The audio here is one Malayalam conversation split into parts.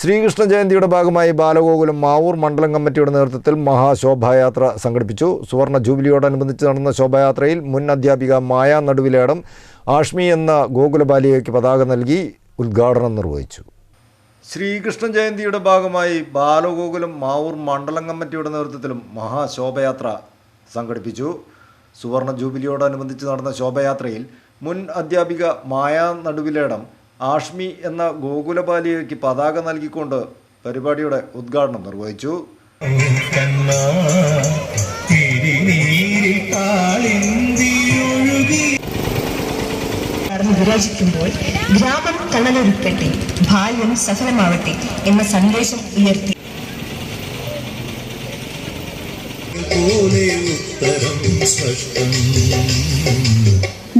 ശ്രീകൃഷ്ണ ജയന്തിയുടെ ഭാഗമായി ബാലഗോകുലം മാവൂർ മണ്ഡലം കമ്മിറ്റിയുടെ നേതൃത്വത്തിൽ മഹാശോഭായാത്ര സംഘടിപ്പിച്ചു. സുവർണ ജൂബിലിയോടനുബന്ധിച്ച് നടന്ന ശോഭായാത്രയിൽ മുൻ അധ്യാപിക മായ നടുവിലേടം ആഷ്മി എന്ന ഗോകുലബാലികയ്ക്ക് പതാക നൽകി ഉദ്ഘാടനം നിർവഹിച്ചു. ശ്രീകൃഷ്ണ ജയന്തിയുടെ ഭാഗമായി ബാലഗോകുലം മാവൂർ മണ്ഡലം കമ്മിറ്റിയുടെ നേതൃത്വത്തിലും മഹാശോഭയാത്ര സംഘടിപ്പിച്ചു. സുവർണ ജൂബിലിയോടനുബന്ധിച്ച് നടന്ന ശോഭയാത്രയിൽ മുൻ അധ്യാപിക മായ നടുവിലേടം ആഷ്മി എന്ന ഗോകുലബാലികയ്ക്ക് പതാക നൽകിക്കൊണ്ട് പരിപാടിയുടെ ഉദ്ഘാടനം നിർവഹിച്ചു. വിരാജിക്കുമ്പോൾ ഗ്രാമം തണലൊരുക്കട്ടെ ബാല്യം സഫലമാവട്ടെ എന്ന സന്ദേശം ഉയർത്തി.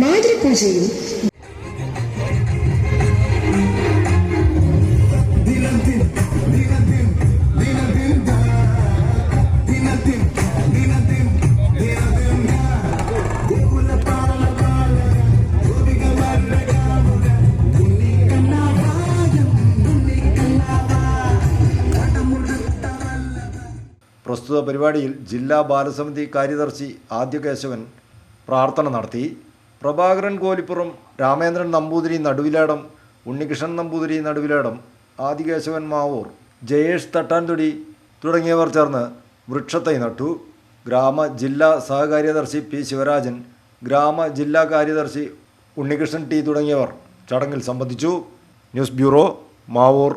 മാതൃപൂജയും പ്രസ്തുത പരിപാടിയിൽ ജില്ലാ ബാലസമിതി കാര്യദർശി ആദ്യ കേശവൻ പ്രാർത്ഥന നടത്തി. പ്രഭാകരൻ കോലിപ്പുറം രാമേന്ദ്രൻ നമ്പൂതിരി നടുവിലാടം ഉണ്ണികൃഷ്ണൻ നമ്പൂതിരി നടുവിലാടം ആദികേശവൻ മാവൂർ ജയേഷ് തട്ടാൻതൊടി തുടങ്ങിയവർ ചേർന്ന് വൃക്ഷത്തൈ നട്ടു. ഗ്രാമ ജില്ലാ സഹകാര്യദർശി പി ശിവരാജൻ ഗ്രാമ ജില്ലാ കാര്യദർശി ഉണ്ണികൃഷ്ണൻ ടി തുടങ്ങിയവർ ചടങ്ങിൽ സംബന്ധിച്ചു. News bureau Mavoor.